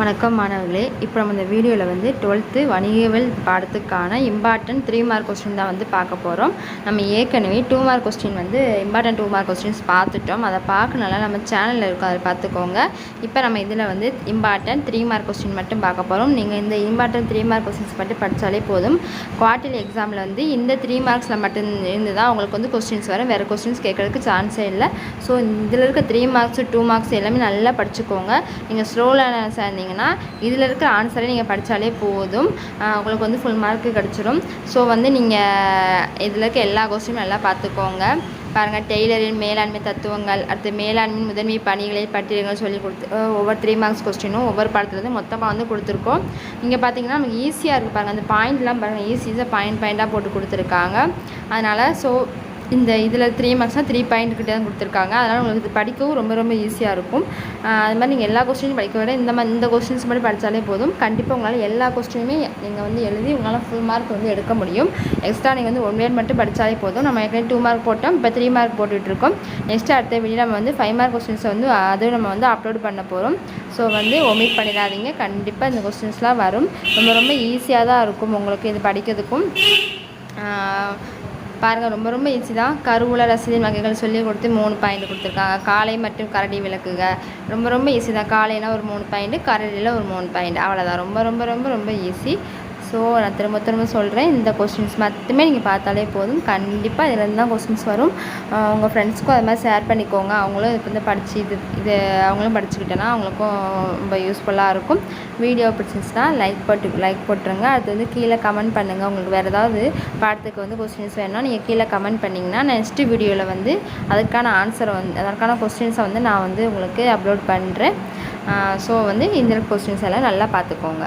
வணக்கம் மாணவர்களே. இப்போ நம்ம இந்த வீடியோவில் வந்து டுவெல்த்து வணிகவியல் பாடத்துக்கான இம்பார்ட்டன்ட் த்ரீ மார்க் கொஸ்டின் தான் வந்து பார்க்க போகிறோம் நம்ம ஏற்கனவே டூ மார்க் கொஸ்டின் வந்து இம்பார்ட்டன்ட் டூ மார்க் கொஸ்டின்ஸ் பார்த்துட்டோம். அதை பார்க்கணும்னா நம்ம சேனலில் இருக்கும் அதை பார்த்துக்கோங்க. இப்போ நம்ம இதில் வந்து இம்பார்ட்டன்ட் த்ரீ மார்க் கொஸ்டின் மட்டும் பார்க்க போகிறோம் நீங்கள் இந்த இம்பார்ட்டன்ட் த்ரீ மார்க் கொஸ்டின்ஸ் மட்டும் படித்தாலே போதும். குவார்ட்டர்லி எக்ஸாமில் வந்து இந்த த்ரீ மார்க்ஸில் மட்டும் இருந்து தான் உங்களுக்கு வந்து கொஸ்டின்ஸ் வரும். வேறு கொஸ்டின்ஸ் கேட்குறதுக்கு சான்ஸே இல்லை. ஸோ இதில் இருக்க த்ரீ மார்க்ஸ் டூ மார்க்ஸ் எல்லாமே நல்லா படிச்சுக்கோங்க. நீங்கள் ஸ்லோ லேர்னர்ஸாக பண்ணிங்கன்னா இதில் இருக்கிற ஆன்சரை நீங்கள் படித்தாலே போதும். உங்களுக்கு வந்து ஃபுல் மார்க்கு கிடச்சிரும். ஸோ வந்து நீங்கள் இதில் இருக்க எல்லா கொஸ்டினும் நல்லா பார்த்துக்கோங்க. பாருங்கள் டெய்லரின் மேலாண்மை தத்துவங்கள் அடுத்து மேலாண்மை முதன்மை பணிகளை பட்டியல்கள் சொல்லி கொடுத்து ஒவ்வொரு த்ரீ மார்க்ஸ் கொஸ்டினும் ஒவ்வொரு பாடத்துலேருந்து மொத்தமாக வந்து கொடுத்துருக்கோம். இங்கே பார்த்தீங்கன்னா நமக்கு ஈஸியாக இருக்குது பாருங்கள் அந்த பாயிண்ட்லாம் பாருங்கள் ஈஸியாக பாயிண்ட் பாயிண்ட்டாக போட்டு கொடுத்துருக்காங்க. அதனால் ஸோ இந்த இதில் த்ரீ மார்க்ஸ்னால் த்ரீ பாயிண்ட் கிட்டே தான் கொடுத்துருக்காங்க. அதனால் உங்களுக்கு இது படிக்கவும் ரொம்ப ரொம்ப ஈஸியாக இருக்கும். அது மாதிரி நீங்கள் எல்லா கொஸ்டினும் படிக்க விட இந்த மாதிரி இந்த கொஸ்டின்ஸ் மட்டும் படித்தாலே போதும். கண்டிப்பாக உங்களால் எல்லா கொஸ்டினுமே நீங்கள் வந்து எழுதி உங்களால் ஃபுல் மார்க் வந்து எடுக்க முடியும். எக்ஸ்ட்ரா நீங்கள் வந்து ஒன் வேர்ட் மட்டும் படித்தாலே போதும். நம்ம ஏற்கனவே டூ மார்க் போட்டோம். இப்போ த்ரீ மார்க் போட்டுட்ருக்கோம். நெக்ஸ்ட் அடுத்த வீடியோ நம்ம வந்து ஃபைவ் மார்க் கொஸ்டின்ஸை வந்து அதுவும் நம்ம வந்து அப்லோட் பண்ண போகிறோம் ஸோ வந்து ஒமிட் பண்ணிடாதீங்க. கண்டிப்பாக இந்த கொஸ்டின்ஸ்லாம் வரும். ரொம்ப ரொம்ப ஈஸியாக தான் இருக்கும் உங்களுக்கு இது படிக்கிறதுக்கும். பாருங்கள் ரொம்ப ரொம்ப ஈஸி தான். கருவூல ரசீதின் வகைகள் சொல்லி கொடுத்து மூணு பாயிண்ட் கொடுத்துருக்காங்க. காலை மற்றும் கரடி விளக்குக. ரொம்ப ரொம்ப ஈஸி தான். காலையில் ஒரு மூணு பாயிண்ட் கரடியில் ஒரு மூணு பாயிண்ட் அவ்வளோதான் ரொம்ப ரொம்ப ரொம்ப ரொம்ப ஈஸி ஸோ நான் திரும்ப திரும்ப சொல்கிறேன் இந்த கொஸ்டின்ஸ் மட்டுமே நீங்கள் பார்த்தாலே போதும். கண்டிப்பாக இதுலேருந்து தான் கொஸ்டின்ஸ் வரும். உங்கள் ஃப்ரெண்ட்ஸ்க்கும் அது மாதிரி ஷேர் பண்ணிக்கோங்க. அவங்களும் இது வந்து படித்து இது இது அவங்களும் படிச்சுக்கிட்டேன்னா அவங்களுக்கும் ரொம்ப யூஸ்ஃபுல்லாக இருக்கும். வீடியோ பிடிச்சிருந்துச்சுன்னா லைக் போட்டு லைக் போட்டுருங்க. அது வந்து கீழே கமெண்ட் பண்ணுங்கள் உங்களுக்கு வேறு ஏதாவது பாடத்துக்கு வந்து கொஸ்டின்ஸ் வேணும்னா நீங்கள் கீழே கமெண்ட் பண்ணிங்கன்னா நெக்ஸ்ட்டு வீடியோவில் வந்து அதுக்கான ஆன்சரை வந்து அதற்கான கொஸ்டின்ஸை வந்து நான் வந்து உங்களுக்கு அப்லோட் பண்ணுறேன் ஸோ வந்து இந்த கொஸ்டின்ஸ் எல்லாம் நல்லா பார்த்துக்கோங்க.